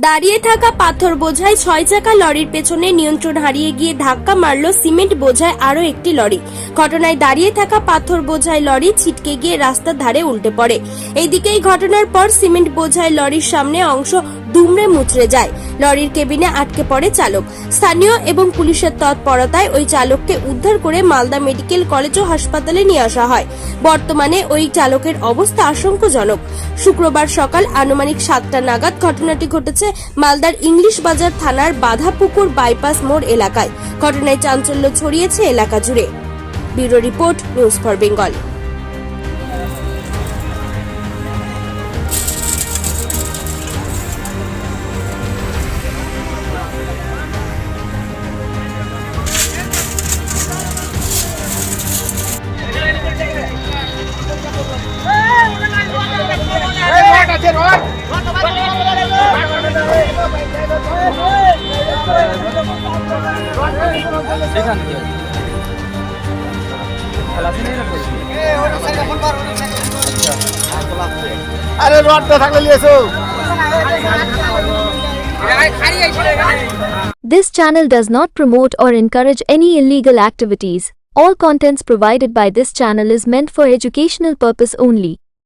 দাঁড়িয়ে থাকা পাথর বোঝায় ছয় চাকা লরির পেছনে নিয়ন্ত্রণ হারিয়ে গিয়ে ধাক্কা মারল সিমেন্ট বোঝায় আরও একটি লরি। ঘটনায় দাঁড়িয়ে থাকা পাথর বোঝায় লরি ছিটকে গিয়ে রাস্তার ধারে উল্টে পড়ে। এইদিকে এই ঘটনার পর সিমেন্ট বোঝায় লরির সামনে অংশ দুমড়ে মুচড়ে যায়। লরির কেবিনে আটকে পড়ে চালক। স্থানীয় এবং পুলিশের তৎপরতায় ওই চালককে উদ্ধার করে মালদা মেডিকেল কলেজ ও হাসপাতালে নিয়ে আসা হয়। বর্তমানে ওই চালকের অবস্থা আশঙ্কাজনক। শুক্রবার সকাল আনুমানিক সাতটা নাগাদ ঘটনাটি ঘটেছে মালদার ইংলিশ বাজার থানার বাধাপুকুর বাইপাস মোড় এলাকায়। ঘটনায় চাঞ্চল্য ছড়িয়েছে এলাকা জুড়ে। Bureau report, news for Bengal. সেখান থেকে খেলা শুনে আরে রডটা থাকলে নিয়ে এসো This channel does not promote or encourage any illegal activities. All contents provided by this channel is meant for educational purpose only.